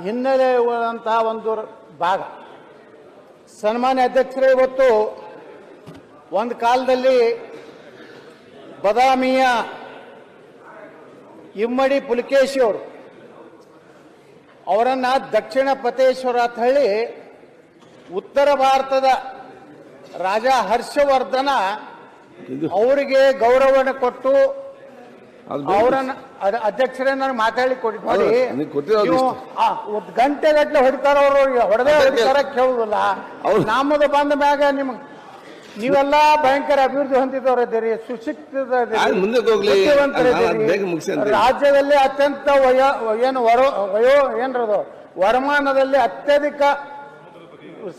ಹಿನ್ನೆಲೆ ಉಳ್ಳಂತಹ ಒಂದು ಭಾಗ ಸನ್ಮಾನ್ಯ ಅಧ್ಯಕ್ಷರೇ ಇವತ್ತು ಒಂದು ಕಾಲದಲ್ಲಿ ಬದಾಮಿಯ ಇಮ್ಮಡಿ ಪುಲಿಕೇಶಿಯವರು ಅವರನ್ನ ದಕ್ಷಿಣ ಪತೇಶ್ವರ ಅಂತ ಹೇಳಿ ಉತ್ತರ ಭಾರತದ ರಾಜ ಹರ್ಷವರ್ಧನ ಅವರಿಗೆ ಗೌರವನ ಕೊಟ್ಟು. ಅವರನ್ನ ಅಧ್ಯಕ್ಷರೇ ನನಗೆ ಮಾತಾಡಿ ಕೊಡಿ. ನೋಡಿ ಒಂದು. ಆ, ಒಂದ್ ಗಂಟೆ ಗಟ್ಟಲೆ ಹೊಡಿತಾರ ಅವರು ಹೊಡೆದೇ ಹೊಡಿತಾರ ಕೇಳುದಿಲ್ಲ. ಹೌದು. ನಮ್ಮದು ಬಂದ ಮ್ಯಾಗ ನಿಮ್ಗೆ ನೀವೆಲ್ಲ ಭಯಂಕರ ಅಭಿವೃದ್ಧಿ ಹೊಂದಿದವರಿದ್ದೀರಿ ಸುಶಿಕ್ಷಿತ ರಾಜ್ಯದಲ್ಲಿ ಅತ್ಯಂತ ವಯೋ ಏನು ವರೋ ವಯೋ ಏನ್ರದು ವರಮಾನದಲ್ಲಿ ಅತ್ಯಧಿಕ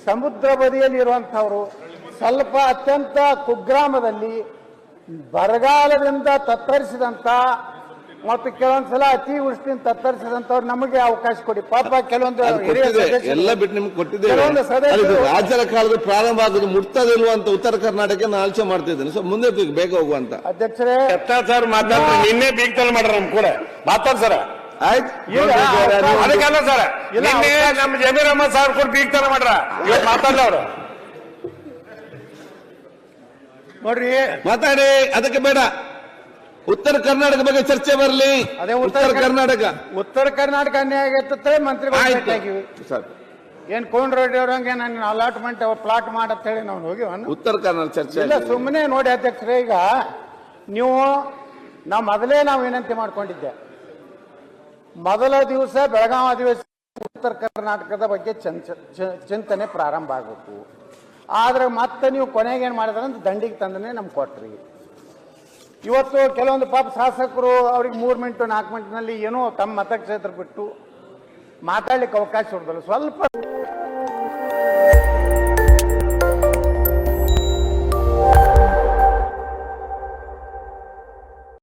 ಸಮುದ್ರ ಬದಿಯಲ್ಲಿ ಸ್ವಲ್ಪ ಅತ್ಯಂತ ಕುಗ್ರಾಮದಲ್ಲಿ ಬರಗಾಲದಿಂದ ತತ್ತರಿಸಿದಂತ ಮತ್ತು ಕೆಲವೊಂದ್ಸಲ ಅತಿವೃಷ್ಟಿಯಿಂದ ತತ್ತರಿಸಿದಂಥವ್ರು ನಮಗೆ ಅವಕಾಶ ಕೊಡಿ. ಪಾಪ ಕೆಲವೊಂದು ಹಿರಿಯ ಸದಸ್ಯರು- ಎಲ್ಲ ಬಿಟ್ಟು ನಿಮ್ಗೆ ಕೊಟ್ಟಿದ್ದೇವೆ. ಕೆಲವೊಂದು ಸದಸ್ಯರು- ರಾಜ್ಯದ ಕಾಲದ ಪ್ರಾರಂಭ ಆಗೋದು ಮುಟ್ತದಿಲ್ವ ಅಂತ ಉತ್ತರ ಕರ್ನಾಟಕ ನಾನು ಆಲೋಚನೆ ಮಾಡ್ತಿದ್ದೇನೆ ಸೊ ಮುಂದೆ ಬೇಗ ಹೋಗುವಂತ ಅಧ್ಯಕ್ಷರೇ ಸರ್ ಮಾತಾಡ್ತಾರೆ. ನಿನ್ನೆ ಬೀಗ್ತಲ್ ಮಾಡ್ರ ನಮ್ ಕೂಡ. ಮಾತಾಡ್ ಸರ್. ಆಯ್ತು. ಅದಕ್ಕಲ್ಲ ಸರ್. ಇಲ್ಲ, ನಿನ್ನೆ ಅವಕಾಶ- ನಮ್ ಜಮೀರ್ ಅಹಮದ್ ಸಾರ್ ಕೂಡ ಬೀಗ್ತಲ್ ಮಾಡ್ರ ಇವತ್ತು ಮಾತಾಡ್ಲ ಅವ್ರು ನೋಡ್ರಿ. ಮಾತಾಡಿ ಅದಕ್ಕೆ ಬೇಡ. ಉತ್ತರ ಕರ್ನಾಟಕ ಬಗ್ಗೆ ಚರ್ಚೆ ಬರಲಿ. ಅದೇ ಉತ್ತರ ಕರ್ನಾಟಕ. ಉತ್ತರ ಕರ್ನಾಟಕ ಅನ್ಯಾಯ ಆಗಿರ್ತದೆ ಮಂತ್ರಿ ಸರ್. ಏನ್ ಕೋನ್ ರೆಡ್ಡಿ ಅವ್ರಂಗೆ ನಾನು ಅಲಾಟ್ಮೆಂಟ್ ಪ್ಲಾಟ್ ಮಾಡಂತ ಹೇಳಿ ನಾವು ಹೋಗಿ ಉತ್ತರ ಕರ್ನಾಟಕ ಚರ್ಚೆ ಇಲ್ಲ ಸುಮ್ಮನೆ ನೋಡಿ ಅಧ್ಯಕ್ಷರೇ ಈಗ ನೀವು ನಾವು ಮೊದಲೇ ನಾವು ವಿನಂತಿ ಮಾಡ್ಕೊಂಡಿದ್ದೆ. ಮೊದಲ ದಿವಸ ಬೆಳಗಾವಿ ಅಧಿವೇಶನ ಉತ್ತರ ಕರ್ನಾಟಕದ ಬಗ್ಗೆ ಚಿಂತನೆ ಪ್ರಾರಂಭ ಆಗಬೇಕು ಆದ್ರೆ ಮತ್ತೆ ನೀವು ಕೊನೆಗೆ ಏನು ಮಾಡಿದ್ರೆ ಅಂತ ದಂಡಿಗೆ ತಂದನೆ ನಮ್ಗೆ ಕೊಟ್ರಿ. ಇವತ್ತು ಕೆಲವೊಂದು ಪಾಪ ಶಾಸಕರು ಅವ್ರಿಗೆ ಮೂರು ಮಿನಿಟು, ನಾಲ್ಕು ಮಿನಿಟ್ನಲ್ಲಿ ಏನೋ ತಮ್ಮ ಮತಕ್ಷೇತ್ರ ಬಿಟ್ಟು ಮಾತಾಡ್ಲಿಕ್ಕೆ ಅವಕಾಶ ಕೊಡೋದಿಲ್ಲ. ಸ್ವಲ್ಪ